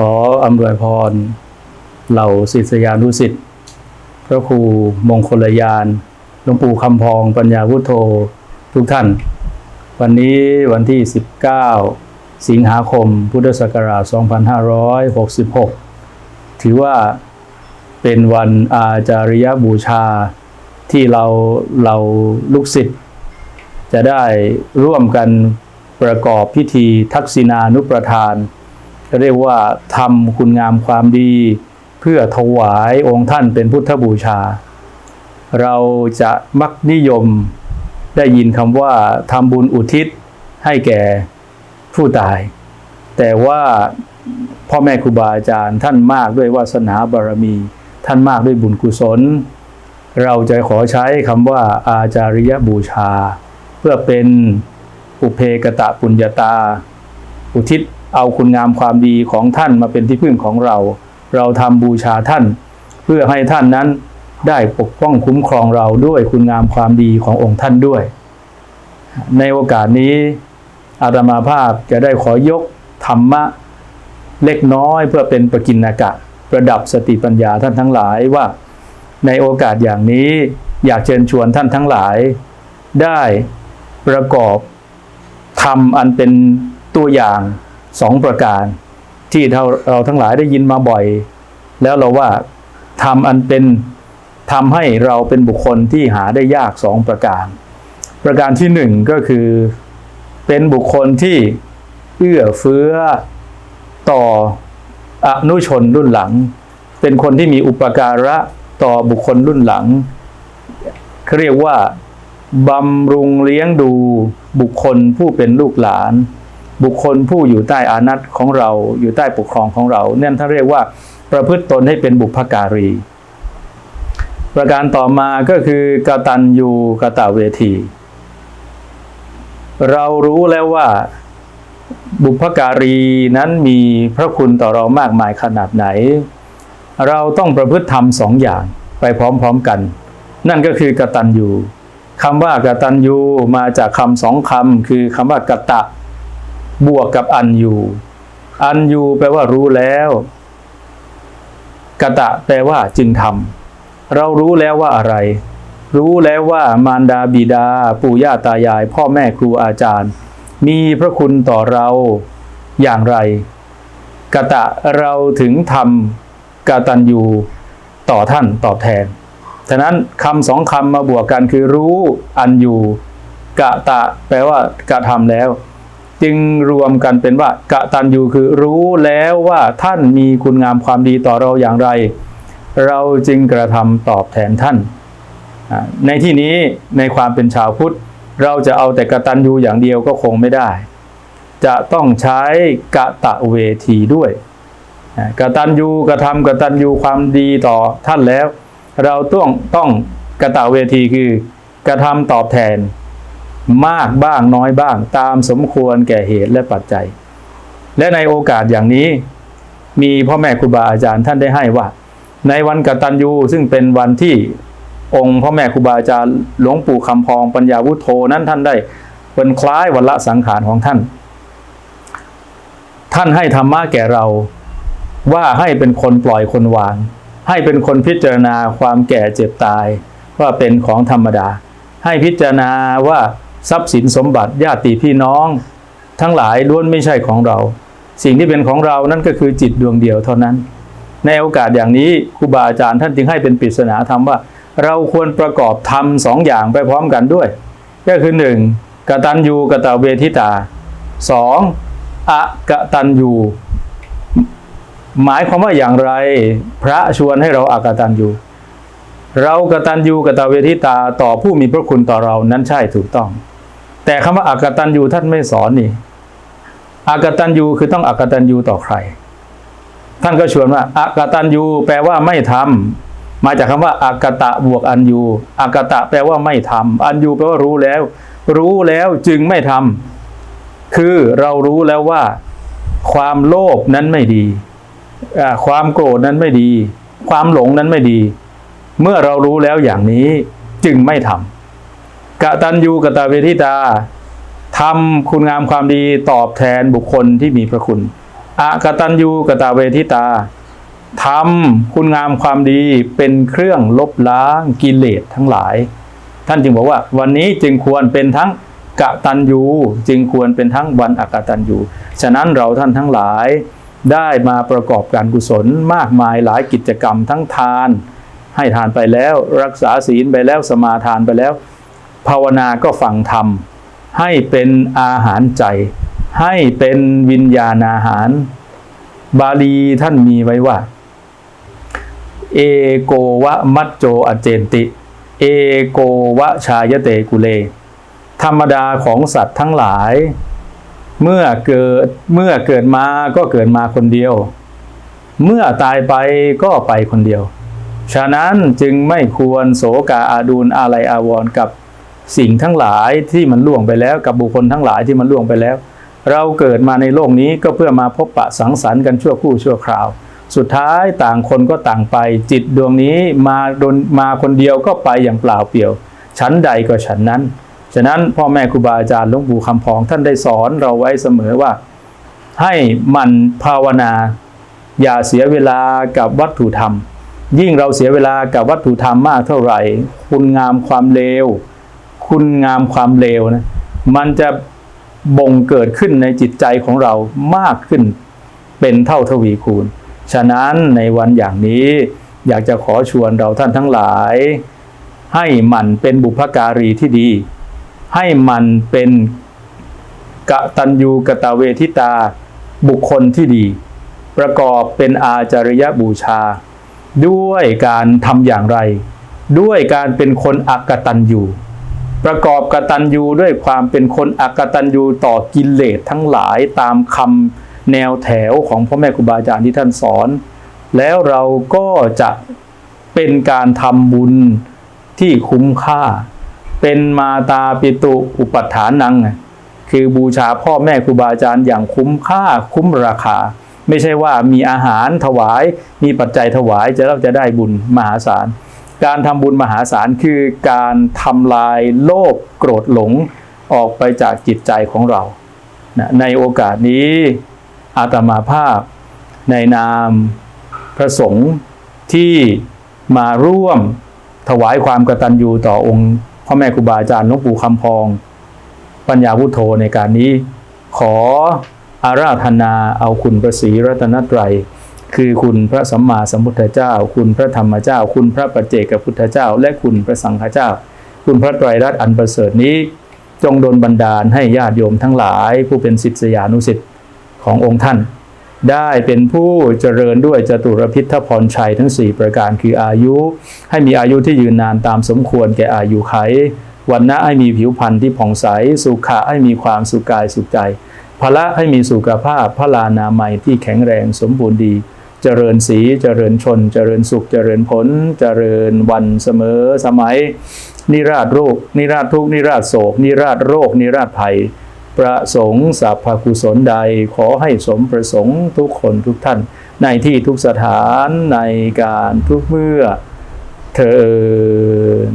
ขออำนวยพร เหล่าศิษยานุสิษย์พระครูมงคลยานหลวงปู่คำพองปัญญาวุฒโธทุกท่าน วันนี้วันที่ 19 สิงหาคมพุทธศักราช 2566 ถือว่าเป็นวันอาจาริยบูชาที่เราเราลูกศิษย์จะได้ร่วมกันประกอบพิธีทักษิณานุประทาน เรียกว่าทำคุณงามความดี เพื่อถวายองค์ท่านเป็นพุทธบูชา เราจะมักนิยมได้ยินคำว่าทำบุญอุทิศให้แก่ผู้ตาย แต่ว่าพ่อแม่ครูบาอาจารย์ท่านมากด้วยวาสนาบารมี ท่านมากด้วยบุญกุศล เราจะขอใช้คำว่าอาจาริยบูชา เพื่อเป็นอุเพกตะปุญญาตา อุทิศ เอาคุณงามความดีของท่านมาเป็นที่พึ่งของเรา เราทำบูชาท่าน เพื่อให้ท่านนั้นได้ปกป้องคุ้มครองเราด้วยคุณงามความดีขององค์ท่านด้วย ในโอกาสนี้อาตมาภาพจะได้ขอยกธรรมะเล็กน้อยเพื่อเป็นประกินอากะประดับสติปัญญาท่านทั้งหลายว่า ในโอกาสอย่างนี้อยากเชิญชวนท่านทั้งหลาย ได้ประกอบทำอันเป็นตัวอย่าง สองประการ ที่เราเราทั้งหลายได้ยินมาบ่อย แล้วเราว่าทำอันเป็นทำให้เราเป็นบุคคลที่หาได้ยากสองประการ ประการที่หนึ่งก็คือเป็นบุคคลที่เอื้อเฟื้อต่ออนุชนรุ่นหลัง เป็นคนที่มีอุปการะต่อบุคคลรุ่นหลังเขาเรียกว่าบำรุงเลี้ยงดูบุคคลผู้เป็นลูกหลาน บุคคลผู้อยู่ใต้อานัตของเราอยู่ใต้ปกครองของเราเนี่ยท่านเรียกว่าประพฤติตนให้เป็นบุพการี ประการต่อมาก็คือกตัญญูกตเวที เรารู้แล้วว่าบุพการีนั้นมีพระคุณต่อเรามากมายขนาดไหน เราต้องประพฤติธรรมสองอย่างไปพร้อมๆกัน นั่นก็คือกตัญญูคำว่ากตัญญูมาจากคำสองคำคือคำว่ากตะ บวกกับอัญญูอัญญูแปลว่ารู้แล้วกะตะแปลว่าจึงทำเรารู้แล้วว่าอะไร รู้แล้วว่ามารดาบิดา ปู่ย่าตายาย พ่อแม่ครูอาจารย์ มีพระคุณต่อเราอย่างไรกะตะเราถึงทำกตัญญูต่อท่านตอบแทนฉะนั้นคำสองคำมาบวกกันคือรู้อันอยู่กะตะแปลว่ากระทำแล้ว จึงรวมกันเป็นว่ากะตันยูคือรู้แล้วว่าท่านมีคุณงามความดีต่อเราอย่างไร เราจึงกระทำตอบแทนท่าน ในที่นี้ในความเป็นชาวพุทธ เราจะเอาแต่กะตัญญูอย่างเดียวก็คงไม่ได้ จะต้องใช้กะตะเวทีด้วยอ่ากตัญญูกระทำกะตัญญูความดีต่อท่านแล้ว เราต้องต้องกะตะเวทีคือกระทำตอบแทน มากบ้างน้อยบ้าง ตามสมควรแก่เหตุและปัจจัย และในโอกาสอย่างนี้ มีพ่อแม่ครูบาอาจารย์ท่านได้ให้ว่า ในวันกตัญญูซึ่งเป็นวันที่องค์พ่อแม่ครูบาอาจารย์หลวงปู่คำพองปัญญาวุฒโธนั้นท่านได้เป็นคล้ายวันละสังขารของท่าน ท่านให้ธรรมะแก่เราว่าให้เป็นคนปล่อยคนวาง ให้เป็นคนพิจารณาความแก่เจ็บตายว่าเป็นของธรรมดา ให้พิจารณาว่า ทรัพย์สินสมบัติญาติพี่น้อง ทั้งหลายล้วนไม่ใช่ของเรา สิ่งที่เป็นของเรานั่นก็คือจิตดวงเดียวเท่านั้น ในโอกาสอย่างนี้ครูบาอาจารย์ท่านจึงให้เป็นปริศนาธรรมว่า เราควรประกอบธรรมสองอย่างไปพร้อมกันด้วย ก็คือหนึ่งกตัญญูกตเวทิตาสองอกตัญญูหมายความว่าอย่างไรพระชวนให้เราอากตัญญูเรากตัญญูกตเวทิตาต่อผู้มีพระคุณต่อเรานั้นใช่ถูกต้อง แต่คำว่าอากตัญญูท่านไม่สอนนี่อากตัญญูคือต้องอากตัญญูต่อใคร ท่านก็ชวนว่าอากตัญญูแปลว่าไม่ทำมาจากคำว่าอากตะบวกอัญญูอากตะแปลว่าไม่ทำอัญญูแปลว่ารู้แล้ว รู้แล้วจึงไม่ทำคือเรารู้แล้วว่า ความโลภนั้นไม่ดี ความโกรธนั้นไม่ดี ความหลงนั้นไม่ดี เมื่อเรารู้แล้วอย่างนี้จึงไม่ทำ กะตัญญูกะตเวทิตาทำคุณงามความดีตอบแทนบุคคลที่มีพระคุณอากะตัญญูกะตเวทิตาทำคุณงามความดีเป็นเครื่องลบล้างกิเลสทั้งหลาย ท่านจึงบอกว่า วันนี้จึงควรเป็นทั้งกะตัญญูจึงควรเป็นทั้งวันอากตัญญูฉะนั้นเราท่านทั้งหลายได้มาประกอบการกุศลมากมายหลายกิจกรรมทั้งทาน ให้ทานไปแล้วรักษาศีลไปแล้วสมาทานไปแล้ว ภาวนาก็ฟังธรรม ให้เป็นอาหารใจ ให้เป็นวิญญาณอาหาร บาลีท่านมีไว้ว่า เอโกวะมัจโจอเจนติ เอโกวะชายเตกุเล ธรรมดาของสัตว์ทั้งหลาย เมื่อเกิดเมื่อเกิดมาก็เกิดมาคนเดียว เมื่อตายไปก็ไปคนเดียว ฉะนั้นจึงไม่ควรโศกาอาดูลอะไรอาวรกับ สิ่งทั้งหลายที่มันล่วงไปแล้ว กับบุคคลทั้งหลายที่มันล่วงไปแล้ว เราเกิดมาในโลกนี้ก็เพื่อมาพบปะสังสรรค์กันชั่วครู่ชั่วคราว สุดท้ายต่างคนก็ต่างไป จิตดวงนี้มาโดนมาคนเดียวก็ไปอย่างเปล่าเปลี่ยวชั้นใดก็ฉันนั้น ฉะนั้นพ่อแม่ครูบาอาจารย์หลวงปู่คำพองท่านได้สอนเราไว้เสมอว่า ให้มันภาวนา อย่าเสียเวลากับวัตถุธรรม ยิ่งเราเสียเวลากับวัตถุธรรมมากเท่าไหร่ คุณงามความเลว คุณงามความเลวนะมันจะบ่งเกิดขึ้นในจิตใจของเรามากขึ้นเป็นเท่าทวีคูณ ฉะนั้นในวันอย่างนี้อยากจะขอชวนเราท่านทั้งหลาย ให้มันเป็นบุพการีที่ดี ให้มันเป็นกะตัญญูกะตเวทิตาบุคคลที่ดี ประกอบเป็นอาจาริยบูชา ด้วยการทำอย่างไร ด้วยการเป็นคนอักตัญญู ประกอบกตัญญูด้วยความเป็นคนอักตัญญูต่อกิเลสทั้งหลายตามคำแนวแถวของพ่อแม่ครูบาอาจารย์ที่ท่านสอน แล้วเราก็จะเป็นการทำบุญที่คุ้มค่า เป็นมาตาปิตุอุปัฏฐานัง คือบูชาพ่อแม่ครูบาอาจารย์อย่างคุ้มค่าคุ้มราคา ไม่ใช่ว่ามีอาหารถวาย มีปัจจัยถวายจะเราจะได้บุญมหาศาล การทำบุญมหาศาลคือการทำลายโลภโกรธหลงออกไปจากจิตใจของเรานะในโอกาสนี้อาตมาภาพในนามพระสงฆ์ที่มาร่วมถวายความกตัญญูต่อองค์พ่อแม่ครูบาอาจารย์หลวงปู่คำพอง ปัญญาพุทโธในการนี้ ขออาราธนาเอาคุณพระศรีรัตนตรัย คือคุณพระสัมมาสัมพุทธเจ้า คุณพระธรรมเจ้า คุณพระปัจเจกพุทธเจ้า และคุณพระสังฆเจ้า คุณพระไตรรัตน์อันประเสริฐนี้ จงดลบันดาลให้ญาติโยมทั้งหลาย ผู้เป็นศิษยานุศิษย์ขององค์ท่าน ได้เป็นผู้เจริญด้วยจตุรพิทธพรชัยทั้ง 4 ประการคืออายุ ให้มีอายุที่ยืนนานตามสมควรแก่อายุไขวันนะให้มีผิวพรรณที่ผ่องใส สุขะให้มีความสุขกายสุขใจพละให้มีสุขภาพพระลานามัยที่แข็งแรงสมบูรณ์ดี เจริญสีเจริญชน เจริญสุข เจริญผล เจริญวันเสมอสมัย นิราชโรค นิราชทุกนิราชโศก นิราชโรค นิราชภัย ประสงค์สัพพกุศลใดขอให้สมประสงค์ทุกคนทุกท่าน ในที่ทุกสถานในการทุกเมื่อเทิน